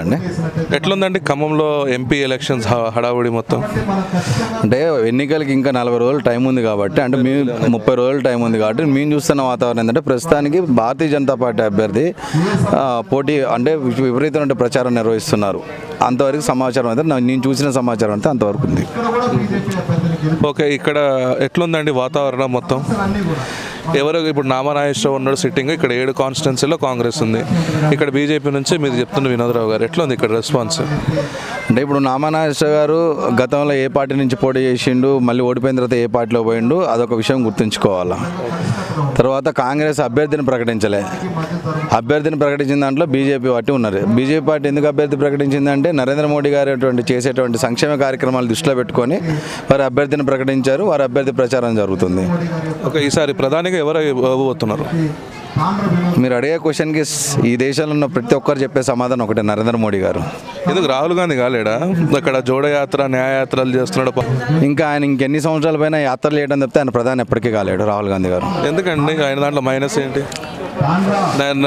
అండి ఎట్లుందండి ఖమ్మంలో ఎంపీ ఎలక్షన్స్ హడావుడి మొత్తం? అంటే ఎన్నికలకి ఇంకా నలభై రోజులు టైం ఉంది కాబట్టి అంటే మీ ముప్పై రోజులు టైం ఉంది కాబట్టి మేము చూస్తున్న వాతావరణం ఏంటంటే ప్రస్తుతానికి భారతీయ జనతా పార్టీ అభ్యర్థి పోటీ అంటే విపరీతమైన ప్రచారం నిర్వహిస్తున్నారు. అంతవరకు సమాచారం అయితే నేను చూసిన సమాచారం అయితే అంతవరకు ఉంది. ఓకే ఇక్కడ ఎట్లుందండి వాతావరణం మొత్తం? ఎవరు ఇప్పుడు నామనాగేశ్వరరావు ఉన్నాడు సిట్టింగ్ ఇక్కడ ఏడు కాన్స్టిట్యున్సీలో కాంగ్రెస్ ఉంది. ఇక్కడ బీజేపీ నుంచి మీరు చెప్తున్న వినోదరావు గారు ఎట్లా ఉంది ఇక్కడ రెస్పాన్స్ అంటే ఇప్పుడు నామనాగేశ్వర గారు గతంలో ఏ పార్టీ నుంచి పోటీ చేసిండు మళ్ళీ ఓడిపోయిన తర్వాత ఏ పార్టీలో పోయిండు అదొక విషయం గుర్తుంచుకోవాలా. తర్వాత కాంగ్రెస్ అభ్యర్థిని ప్రకటించలే. అభ్యర్థిని ప్రకటించిన దాంట్లో బీజేపీ పార్టీ ఉన్నారు బీజేపీ పార్టీ ఎందుకు అభ్యర్థి ప్రకటించిందంటే నరేంద్ర మోడీ గారు చేసేటువంటి సంక్షేమ కార్యక్రమాలు దృష్టిలో పెట్టుకొని వారి అభ్యర్థిని ప్రకటించారు. వారి అభ్యర్థి ప్రచారం జరుగుతుంది. ఓకే ఈసారి ప్రధానిగా ఎవరు ఇవ్వబోతున్నారు మీరు అడిగే క్వశ్చన్కి ఈ దేశంలో ఉన్న ప్రతి ఒక్కరు చెప్పే సమాధానం ఒకటే నరేంద్ర మోడీ గారు. ఎందుకు రాహుల్ గాంధీ కాలేడా? అక్కడ జోడయాత్ర న్యాయయాత్రలు చేస్తున్నాడు ఇంకా ఆయన ఇంకెన్ని సంవత్సరాల పైన యాత్రలు చేయడం తప్పితే ఆయన ప్రధాని ఎప్పటికీ కాలేడు రాహుల్ గాంధీ గారు. ఎందుకండి? ఆయన దాంట్లో మైనస్ ఏంటి?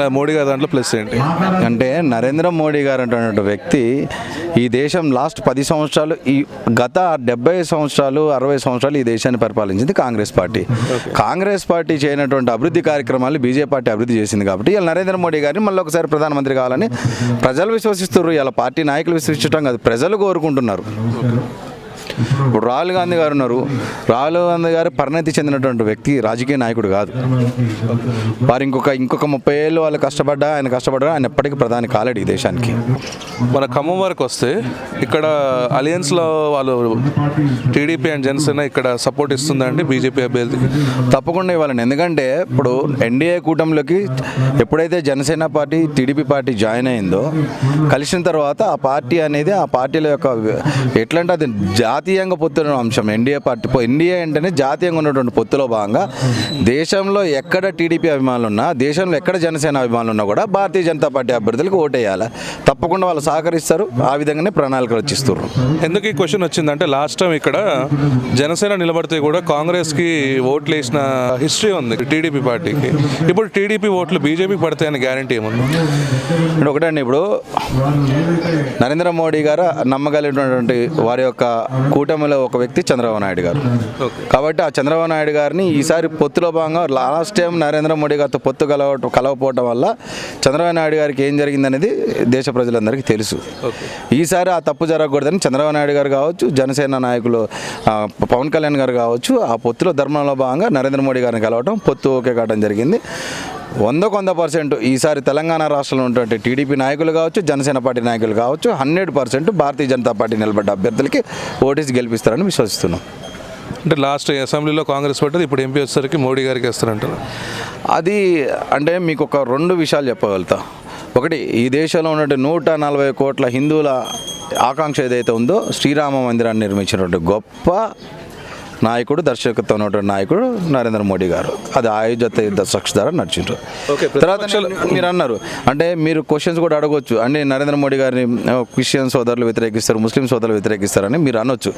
మోడీ గారి దాంట్లో ప్లస్ ఏంటి? అంటే నరేంద్ర మోడీ గారు అటువంటి వ్యక్తి ఈ దేశం లాస్ట్ పది సంవత్సరాలు ఈ గత డెబ్బై సంవత్సరాలు అరవై సంవత్సరాలు ఈ దేశాన్ని పరిపాలించింది కాంగ్రెస్ పార్టీ. కాంగ్రెస్ పార్టీ చేయనటువంటి అభివృద్ధి కార్యక్రమాలు బీజేపీ పార్టీ అభివృద్ధి చేసింది కాబట్టి ఇలా నరేంద్ర మోడీ గారిని మళ్ళీ ఒకసారి ప్రధానమంత్రి కావాలని ప్రజలు విశ్వసిస్తున్నారు. ఇలా పార్టీ నాయకులు విశ్వసించడం కాదు ప్రజలు కోరుకుంటున్నారు. ఇప్పుడు రాహుల్ గాంధీ గారు ఉన్నారు. రాహుల్ గాంధీ గారు పరిణతి చెందినటువంటి వ్యక్తి రాజకీయ నాయకుడు కాదు. వారు ఇంకొక ఇంకొక ముప్పై ఏళ్ళు వాళ్ళు కష్టపడ్డా ఆయన కష్టపడ్డా ఆయన ఎప్పటికీ ప్రధాని కాలేడు ఈ దేశానికి. మన ఖమ్మం వరకు వస్తే ఇక్కడ అలయన్స్లో వాళ్ళు టీడీపీ అండ్ జనసేన ఇక్కడ సపోర్ట్ ఇస్తుందండి బీజేపీ అభ్యర్థికి తప్పకుండా ఇవ్వాలండి. ఎందుకంటే ఇప్పుడు ఎన్డీఏ కూటమిలోకి ఎప్పుడైతే Janasena party TDP party join అయిందో కలిసిన తర్వాత ఆ పార్టీ అనేది ఆ పార్టీల యొక్క ఎట్లంటే అది జాతీయంగా పొత్తున్న అంశం. NDA party. ఎన్డీఏ అంటేనే జాతీయంగా ఉన్నటువంటి పొత్తులో భాగంగా దేశంలో ఎక్కడ టీడీపీ అభిమానులు ఉన్నా దేశంలో ఎక్కడ జనసేన అభిమానులు ఉన్నా కూడా భారతీయ జనతా పార్టీ అభ్యర్థులకు ఓటేయాలి. తప్పకుండా వాళ్ళు సహకరిస్తారు. ఆ విధంగానే ప్రణాళికలు రచిస్తారు ఎందుకు ఈ క్వశ్చన్ వచ్చిందంటే లాస్ట్ టైం ఇక్కడ జనసేన నిలబడితే కూడా కాంగ్రెస్కి ఓట్లు వేసిన హిస్టరీ ఉంది టీడీపీ పార్టీకి. ఇప్పుడు టీడీపీ ఓట్లు బీజేపీకి పడతాయని గ్యారంటీ ఏముంది? ఇప్పుడు ఒకటండి ఇప్పుడు నరేంద్ర మోడీ గారు నమ్మగలిగినటువంటి వారి యొక్క కూటమిలో ఒక వ్యక్తి చంద్రబాబు నాయుడు గారు. కాబట్టి ఆ చంద్రబాబు నాయుడు గారిని ఈసారి పొత్తులో భాగంగా లాస్ట్ టైం నరేంద్ర మోడీ గారితో పొత్తు కలవ కలవపోవటం వల్ల చంద్రబాబు నాయుడు గారికి ఏం జరిగిందనేది దేశ ప్రజలందరికీ తెలుసు. ఈసారి ఆ తప్పు జరగకూడదని చంద్రబాబు నాయుడు గారు కావచ్చు జనసేన నాయకులు పవన్ కళ్యాణ్ గారు కావచ్చు ఆ పొత్తులో ధర్మంలో భాగంగా నరేంద్ర మోడీ గారిని కలవటం పొత్తు ఓకే కావడం జరిగింది. వందకు వంద పర్సెంట్ ఈసారి తెలంగాణ రాష్ట్రంలో ఉన్నటువంటి టీడీపీ నాయకులు కావచ్చు జనసేన పార్టీ నాయకులు కావచ్చు hundred percent Bharatiya Janata party నిలబడ్డ అభ్యర్థులకి ఓటేసి గెలిపిస్తారని విశ్వసిస్తున్నాం. అంటే లాస్ట్ అసెంబ్లీలో కాంగ్రెస్ పడ్డది ఇప్పుడు ఎంపీ వచ్చేసరికి మోడీ గారికి వేస్తారంటారు. అది అంటే మీకు ఒక రెండు విషయాలు చెప్పగలుగుతా. ఒకటి ఈ దేశంలో ఉన్నటువంటి నూట నలభై కోట్ల హిందువుల ఆకాంక్ష ఏదైతే ఉందో శ్రీరామ మందిరాన్ని నిర్మించినటువంటి గొప్ప నాయకుడు దర్శకత్వం ఉన్నటువంటి నాయకుడు నరేంద్ర మోడీ గారు. అది ఆయుధ యుద్ధ సక్ష ద్వారా నడిచిండ్రు. తర్వాత మీరు అన్నారు అంటే మీరు క్వశ్చన్స్ కూడా అడగవచ్చు అంటే నరేంద్ర మోడీ గారిని క్రిస్టియన్ సోదరులు వ్యతిరేకిస్తారు ముస్లిం సోదరులు వ్యతిరేకిస్తారని మీరు అనొచ్చు.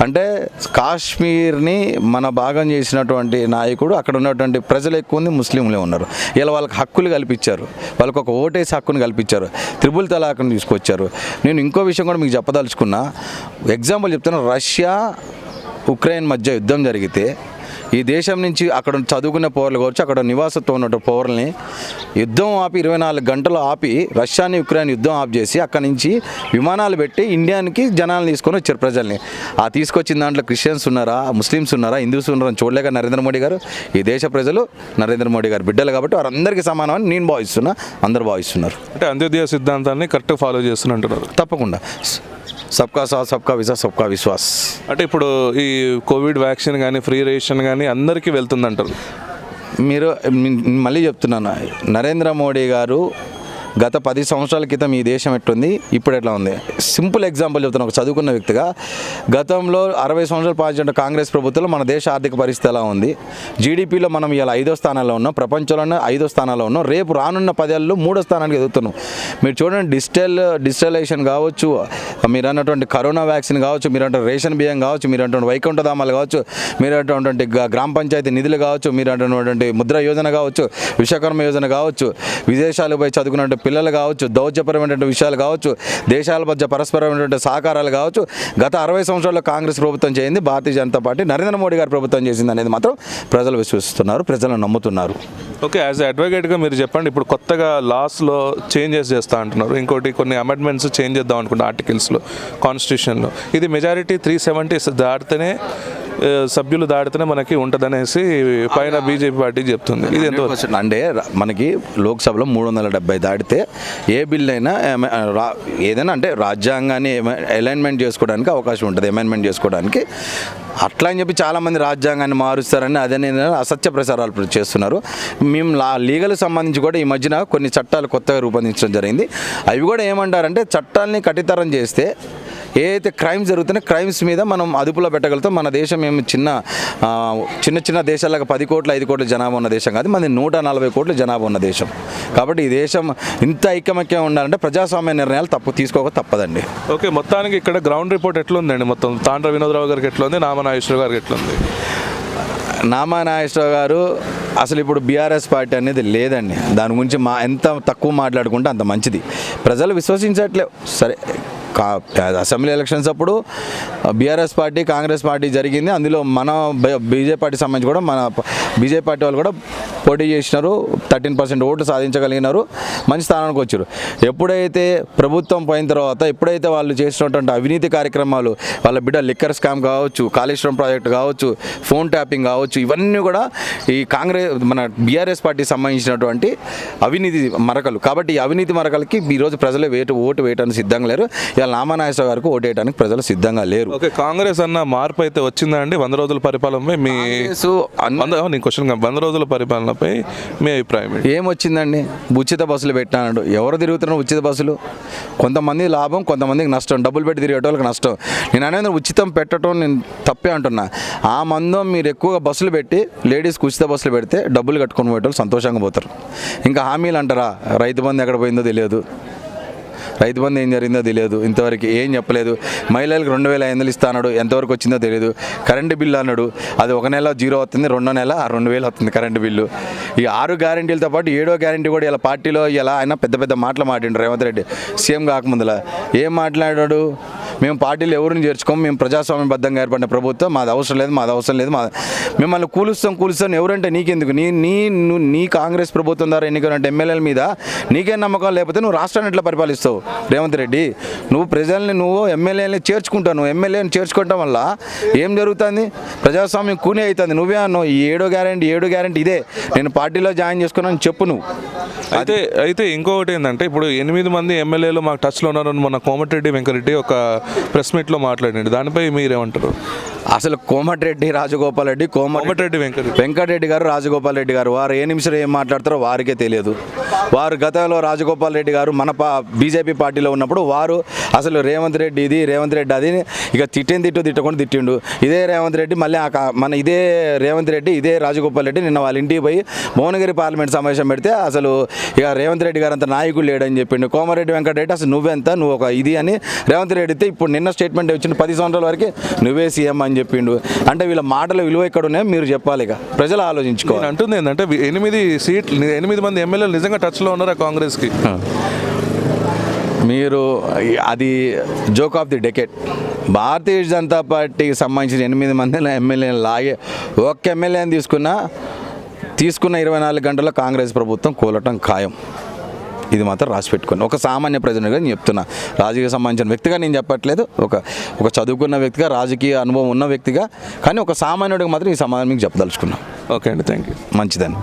అంటే కాశ్మీర్ని మన భాగం చేసినటువంటి నాయకుడు అక్కడ ఉన్నటువంటి ప్రజలు ఎక్కువ ఉంది ముస్లింలే ఉన్నారు. ఇలా వాళ్ళకి హక్కులు కల్పించారు. వాళ్ళకి ఒక ఓటేసి హక్కును కల్పించారు. త్రిబుల్ తలాక్ను తీసుకొచ్చారు. నేను ఇంకో విషయం కూడా మీకు చెప్పదలుచుకున్నా. ఎగ్జాంపుల్ చెప్తాను రష్యా ఉక్రెయిన్ మధ్య యుద్ధం జరిగితే ఈ దేశం నుంచి అక్కడ చదువుకునే పౌరులు కావచ్చు అక్కడ నివాసత్వం ఉన్న పౌరుల్ని యుద్ధం ఆపి ఇరవై నాలుగు గంటలు ఆపి రష్యాని ఉక్రెయిన్ యుద్ధం ఆఫ్ చేసి అక్కడ నుంచి విమానాలు పెట్టి ఇండియానికి జనాలు తీసుకొని వచ్చారు ప్రజల్ని. ఆ తీసుకొచ్చిన దాంట్లో క్రిస్టియన్స్ ఉన్నారా ముస్లిమ్స్ ఉన్నారా హిందూస్ ఉన్నారా అని చూడలేక నరేంద్ర మోడీ గారు ఈ దేశ ప్రజలు నరేంద్ర మోడీ గారు బిడ్డలు కాబట్టి వారందరికీ సమానమని నేను భావిస్తున్నా అందరూ భావిస్తున్నారు. అంటే అంత్యోదయ సిద్ధాంతాన్ని కరెక్ట్ ఫాలో చేస్తున్నట్టున్నారు. తప్పకుండా. సబ్కా సాత్ సబ్కా విజా సబ్కా విశ్వాస్ అంటే ఇప్పుడు ఈ కోవిడ్ వ్యాక్సిన్ కానీ ఫ్రీ రేషన్ కానీ అందరికీ వెళ్తుందంటారు. మీరు మళ్ళీ చెప్తున్నాను. నరేంద్ర మోడీ గారు గత పది సంవత్సరాల క్రితం ఈ దేశం ఎట్టుంది? ఇప్పుడు ఎట్లా ఉంది? సింపుల్ ఎగ్జాంపుల్ చెప్తాను ఒక చదువుకున్న వ్యక్తిగా. గతంలో అరవై సంవత్సరాలు పాలించిన కాంగ్రెస్ ప్రభుత్వంలో మన దేశ ఆర్థిక పరిస్థితి ఎలా ఉంది? జీడిపిలో మనం ఇలా ఐదో స్థానాల్లో ఉన్నాం ప్రపంచంలోనే ఐదో స్థానాల్లో ఉన్నాం. రేపు రానున్న పదేళ్ళలో మూడో స్థానానికి ఎదుగుతున్నాం. మీరు చూడండి డిజిటల్ డిజిటలైజేషన్ కావచ్చు మీరు అన్నటువంటి కరోనా వ్యాక్సిన్ కావచ్చు మీరు అంటే రేషన్ బియ్యం కావచ్చు మీరు అంటే వైకుంఠధామాలు కావచ్చు మీరు అటువంటి గ్రామ పంచాయతీ నిధులు కావచ్చు మీరు అంటున్నటువంటి ముద్ర యోజన కావచ్చు విశ్వకర్మ యోజన కావచ్చు విదేశాలు పోయి పిల్లలు కావచ్చు దౌత్యపరమైనటువంటి విషయాలు కావచ్చు దేశాల మధ్య పరస్పరమైనటువంటి సహకారాలు కావచ్చు గత అరవై సంవత్సరాల్లో కాంగ్రెస్ ప్రభుత్వం చేయింది భారతీయ జనతా పార్టీ నరేంద్ర మోడీ గారు ప్రభుత్వం చేసింది అనేది మాత్రం ప్రజలు విశ్వసిస్తున్నారు ప్రజలు నమ్ముతున్నారు. ఓకే యాజ్ అడ్వకేట్గా మీరు చెప్పండి ఇప్పుడు కొత్తగా లాస్లో చేంజెస్ చేస్తా అంటున్నారు. ఇంకోటి కొన్ని అమెండ్మెంట్స్ చేంజ్ చేద్దాం అనుకుంటున్నారు ఆర్టికల్స్లో కాన్స్టిట్యూషన్లో ఇది మెజారిటీ త్రీ సెవెంటీ దాటితేనే సభ్యులు దాటితేనే మనకి ఉంటుందనేసి పైన బీజేపీ పార్టీ చెప్తుంది. ఇది ఎంత 100% అంటే మనకి లోక్సభలో మూడు వందల డెబ్బై దాటితే ఏ బిల్ అయినా ఏదైనా అంటే రాజ్యాంగాన్ని అలైన్మెంట్ చేసుకోవడానికి అవకాశం ఉంటుంది అమెండ్మెంట్ చేసుకోవడానికి. అట్లా అని చెప్పి చాలామంది రాజ్యాంగాన్ని మారుస్తారని అదే నేను అసత్య ప్రచారాలు చేస్తున్నారు. మేము లా లీగల్ సంబంధించి కూడా ఈ మధ్యన కొన్ని చట్టాలు కొత్తగా రూపొందించడం జరిగింది. అవి కూడా ఏమంటారంటే చట్టాలని కఠితరం చేస్తే ఏ అయితే క్రైమ్స్ జరుగుతున్నాయో క్రైమ్స్ మీద మనం అదుపులో పెట్టగలుగుతాం. మన దేశం ఏమి చిన్న చిన్న చిన్న దేశాలకు పది కోట్ల ఐదు కోట్ల జనాభా ఉన్న దేశం కాదు. మనది నూట నలభై కోట్ల జనాభా ఉన్న దేశం. కాబట్టి ఈ దేశం ఇంత ఐకమత్యం ఉండాలంటే ప్రజాస్వామ్య నిర్ణయాలు తప్పు తీసుకోక తప్పదండి. ఓకే మొత్తానికి ఇక్కడ గ్రౌండ్ రిపోర్ట్ ఎట్లుందండి? మొత్తం తాండ్ర వినోదరావు గారికి ఎట్లుంది? నామనాగేశ్వర గారికి ఎట్లుంది? నామా నాగేశ్వరరావు గారు అసలు ఇప్పుడు బీఆర్ఎస్ పార్టీ అనేది లేదండి. దాని గురించి మా ఎంత తక్కువ మాట్లాడుకుంటే అంత మంచిది. ప్రజలు విశ్వసించట్లేవు సరే అసెంబ్లీ ఎలక్షన్స్ అప్పుడు బీఆర్ఎస్ పార్టీ కాంగ్రెస్ పార్టీ జరిగింది. అందులో మన బీజేపీ పార్టీ సంబంధించి కూడా మన బీజేపీ పార్టీ వాళ్ళు కూడా పోటీ చేసినారు థర్టీన్ పర్సెంట్ ఓట్లు సాధించగలిగినారు మంచి స్థానానికి వచ్చారు. ఎప్పుడైతే ప్రభుత్వం పోయిన తర్వాత ఎప్పుడైతే వాళ్ళు చేసినటువంటి అవినీతి కార్యక్రమాలు వాళ్ళ బిడ్డ లిక్కర్ స్కామ్ కావచ్చు కాళేశ్వరం ప్రాజెక్ట్ కావచ్చు ఫోన్ ట్యాపింగ్ కావచ్చు ఇవన్నీ కూడా ఈ కాంగ్రెస్ మన బీఆర్ఎస్ పార్టీకి సంబంధించినటువంటి అవినీతి మరకలు. కాబట్టి ఈ అవినీతి మరకలకి ఈరోజు ప్రజలు వేటు ఓటు వేయడానికి సిద్ధంగా లేరు. ఇవాళ నామనాగేశ్వర గారికి ఓటు వేయడానికి ప్రజలు సిద్ధంగా లేరు. ఓకే కాంగ్రెస్ అన్న మార్పు అయితే వచ్చిందా అండి? వంద రోజుల పరిపాలనపై మీ క్వశ్చన్ వంద రోజుల పరిపాలనపై మీ అభిప్రాయం ఏమొచ్చిందండి? ఉచిత బస్సులు పెట్టాడు ఎవరు తిరుగుతున్నారు ఉచిత బస్సులు? కొంతమంది లాభం కొంతమందికి నష్టం. డబ్బులు పెట్టి తిరిగే వాళ్ళకి నష్టం. నేను అనేది ఉచితం పెట్టడం నేను తప్పే అంటున్నా. ఆ మందం మీరు ఎక్కువగా బస్సులు పెట్టి లేడీస్కి ఉచిత బస్సులు పెడితే డబ్బులు కట్టుకొని పోయేటోళ్ళు సంతోషంగా పోతారు. ఇంకా హామీలు అంటారా? రైతు బంధు ఎక్కడ పోయిందో తెలియదు. రైతు బంధు ఏం జరిగిందో తెలియదు. ఇంతవరకు ఏం చెప్పలేదు. మహిళలకు రెండు వేల ఐదు వందలు ఇస్తాడు ఎంతవరకు వచ్చిందో తెలియదు. కరెంటు బిల్లు అన్నాడు. అది ఒక నెల జీరో అవుతుంది. రెండో నెల రెండు వేలు అవుతుంది కరెంటు బిల్లు. ఈ ఆరు గ్యారంటీలతో పాటు ఏడో గ్యారంటీ కూడా ఇలా పార్టీలో ఇలా ఆయన పెద్ద పెద్ద మాటలు మాట్లాడు రేవంత్ రెడ్డి. సీఎం కాకముందులా ఏం మాట్లాడాడు? మేము పార్టీలు ఎవరిని చేర్చుకోము? మేము ప్రజాస్వామ్యబద్ధంగా ఏర్పడిన ప్రభుత్వం. మాది అవసరం లేదు మాది అవసరం లేదు మా మిమ్మల్ని కూలుస్తాం కూలుస్తాం ఎవరంటే నీకెందుకు? నీ నీ నువ్వు నీ కాంగ్రెస్ ప్రభుత్వం ద్వారా ఎన్నికైన ఎమ్మెల్యేల మీద నీకేం నమ్మకం? లేకపోతే నువ్వు రాష్ట్రాన్ని ఎట్లా పరిపాలిస్తావు? రేవంత్ రెడ్డి నువ్వు ప్రజల్ని నువ్వు ఎమ్మెల్యేని చేర్చుకుంటావు నువ్వు ఎమ్మెల్యేని చేర్చుకోవటం వల్ల ఏం జరుగుతుంది? ప్రజాస్వామ్యం కూనే అవుతుంది నువ్వే అన్నావు ఈ ఏడో గ్యారంటీ ఏడో గ్యారంటీ ఇదే. నేను పార్టీలో జాయిన్ చేసుకున్నాను చెప్పు నువ్వు. అయితే అయితే ఇంకొకటి ఏంటంటే ఇప్పుడు ఎనిమిది మంది ఎమ్మెల్యేలు మాకు టచ్లో ఉన్నారని మన కోమటిరెడ్డి వెంకరెడ్డి ఒక ప్రెస్ మీట్లో మాట్లాడండి. దానిపై మీరేమంటారు? అసలు కోమటిరెడ్డి రాజగోపాల్ రెడ్డి కోమటి కోమటిరెడ్డి వెంకరెడ్డి వెంకటరెడ్డి గారు రాజగోపాల్ రెడ్డి గారు వారు ఏ నిమిషం ఏం మాట్లాడతారో వారికే తెలియదు. వారు గతంలో రాజగోపాల్ రెడ్డి గారు మన పా బీజేపీ పార్టీలో ఉన్నప్పుడు వారు అసలు రేవంత్ రెడ్డి ఇది రేవంత్ రెడ్డి అది ఇక తిట్టిన తిట్టు తిట్టకుండా తిట్టిండు. ఇదే రేవంత్ రెడ్డి మళ్ళీ మన ఇదే రేవంత్ రెడ్డి ఇదే రాజగోపాల్ రెడ్డి నిన్న వాళ్ళ ఇంటికి పోయి భువనగిరి పార్లమెంట్ సమావేశం పెడితే అసలు ఇక రేవంత్ రెడ్డి గారు అంత నాయకుడు లేడని చెప్పిండు. కోమారెడ్డి వెంకటరెడ్డి అసలు నువ్వెంత నువ్వు ఒక ఇది అని రేవంత్ రెడ్డి అయితే ఇప్పుడు నిన్న స్టేట్మెంట్ వచ్చింది. పది సంవత్సరాల వరకు నువ్వే సీఎం అని చెప్పిండు. అంటే వీళ్ళ మాటల విలువ ఎక్కడ ఉన్నాయో మీరు చెప్పాలి ఇక. ప్రజలు ఆలోచించుకోవాలి. అంటుంది ఏంటంటే ఎనిమిది సీట్లు ఎనిమిది మంది ఎమ్మెల్యేలు నిజంగా టచ్లో ఉన్నారా కాంగ్రెస్కి? మీరు అది joke of the decade. Bharatiya Janata పార్టీకి సంబంధించిన ఎనిమిది మంది ఎమ్మెల్యేలు లాగే ఒక్క ఎమ్మెల్యేని తీసుకున్నా తీసుకున్న ఇరవై నాలుగు గంటల్లో కాంగ్రెస్ ప్రభుత్వం కూలటం ఖాయం. ఇది మాత్రం రాసి పెట్టుకోండి. ఒక సామాన్య ప్రజలుగా నేను చెప్తున్నా. రాజకీయ సంబంధించిన వ్యక్తిగా నేను చెప్పట్లేదు. ఒక ఒక చదువుకున్న వ్యక్తిగా రాజకీయ అనుభవం ఉన్న వ్యక్తిగా కానీ ఒక సామాన్యుడికి మాత్రం ఈ సమాధానం మీకు చెప్పదలుచుకున్నాం. ఓకే అండి. థ్యాంక్ యూ మంచిదండి.